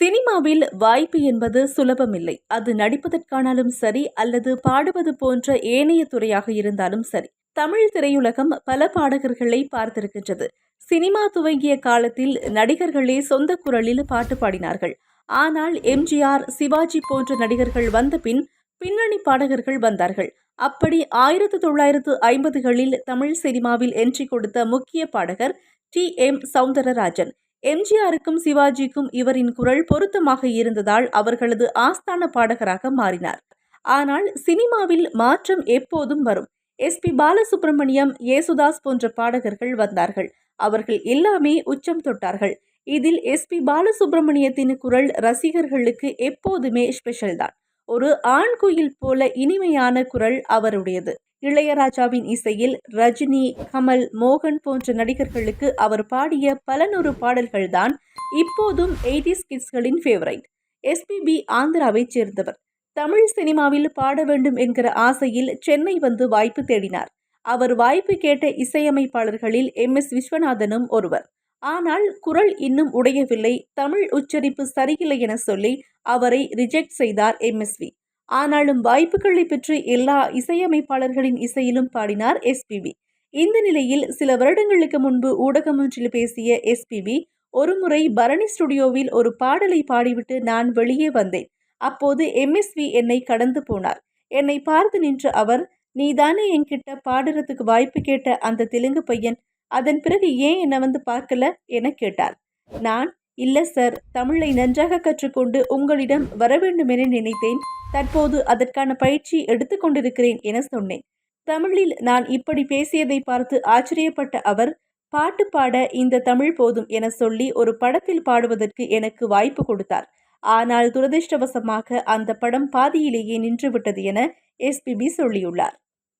சினிமாவில் வாய்ப்பு என்பது சுலபமில்லை. அது நடிப்பதற்கானாலும் சரி அல்லது பாடுவது போன்ற ஏனைய துறையாக இருந்தாலும் சரி. தமிழ் திரையுலகம் பல பாடகர்களை பார்த்திருக்கின்றது. சினிமா துவங்கிய காலத்தில் நடிகர்களே சொந்த குரலில் பாட்டு பாடினார்கள். ஆனால் எம்ஜிஆர் சிவாஜி போன்ற நடிகர்கள் வந்த பின் பின்னணி பாடகர்கள் வந்தார்கள். அப்படி ஆயிரத்து தொள்ளாயிரத்து ஐம்பதுகளில் தமிழ் சினிமாவில் என்ட்ரி கொடுத்த முக்கிய பாடகர் டி. எம். சவுந்தரராஜன். எம்ஜிஆருக்கும் சிவாஜிக்கும் இவரின் குரல் பொருத்தமாக இருந்ததால் அவர்களது ஆஸ்தான பாடகராக மாறினார். ஆனால் சினிமாவில் மாற்றம் எப்போதும் வரும். எஸ். பி. பாலசுப்ரமணியம் ஏசுதாஸ் போன்ற பாடகர்கள் வந்தார்கள். அவர்கள் எல்லாமே உச்சம் தொட்டார்கள். இதில் எஸ். பி. பாலசுப்ரமணியத்தின் குரல் ரசிகர்களுக்கு எப்போதுமே ஸ்பெஷல் தான். ஒரு ஆண் குயில் போல இனிமையான குரல் அவருடையது. இளையராஜாவின் இசையில் ரஜினி கமல் மோகன் போன்ற நடிகர்களுக்கு அவர் பாடிய பல நூறு பாடல்கள்தான் இப்போதும் எயிட்டிஸ் கிட்ஸ்களின் ஃபேவரைட் எஸ்பிபி ஆந்திராவைச் சேர்ந்தவர். தமிழ் சினிமாவில் பாட வேண்டும் என்கிற ஆசையில் சென்னை வந்து வாய்ப்பு தேடினார். அவர் வாய்ப்பு கேட்ட இசையமைப்பாளர்களில் எம் எஸ் விஸ்வநாதனும் ஒருவர். ஆனால் குரல் இன்னும் உடையவில்லை. தமிழ் உச்சரிப்பு சரியில்லை என சொல்லி அவரை ரிஜெக்ட் செய்தார் எம்எஸ்வி ஆனாலும் வாய்ப்புகளை பெற்று எல்லா இசையமைப்பாளர்களின் இசையிலும் பாடினார் எஸ்பிபி இந்த நிலையில் சில வருடங்களுக்கு முன்பு ஊடகம் ஒன்றில் பேசிய எஸ்பிபி ஒருமுறை பரணி ஸ்டுடியோவில் ஒரு பாடலை பாடிவிட்டு நான் வெளியே வந்தேன். அப்போது எம்எஸ்வி என்னை கடந்து போனார். என்னை பார்த்து நின்ற அவர் நீதானே என்கிட்ட பாடுறதுக்கு வாய்ப்பு கேட்ட அந்த தெலுங்கு பையன் அதன் பிறகு ஏன் என்னை வந்து பார்க்கல என கேட்டார். நான் இல்லை சார் தமிழை நன்றாக கற்றுக்கொண்டு உங்களிடம் வர வேண்டும் என நினைத்தேன். தற்போது அதற்கான பயிற்சி எடுத்துக்கொண்டிருக்கிறேன் என சொன்னேன். தமிழில் நான் இப்படி பேசியதை பார்த்து ஆச்சரியப்பட்ட அவர் பாட்டு பாட இந்த தமிழ் போதும் என சொல்லி ஒரு படத்தில் பாடுவதற்கு எனக்கு வாய்ப்பு கொடுத்தார். ஆனால் துரதிர்ஷ்டவசமாக அந்த படம் பாதியிலேயே நின்றுவிட்டது என எஸ்பிபி சொல்லியுள்ளார்.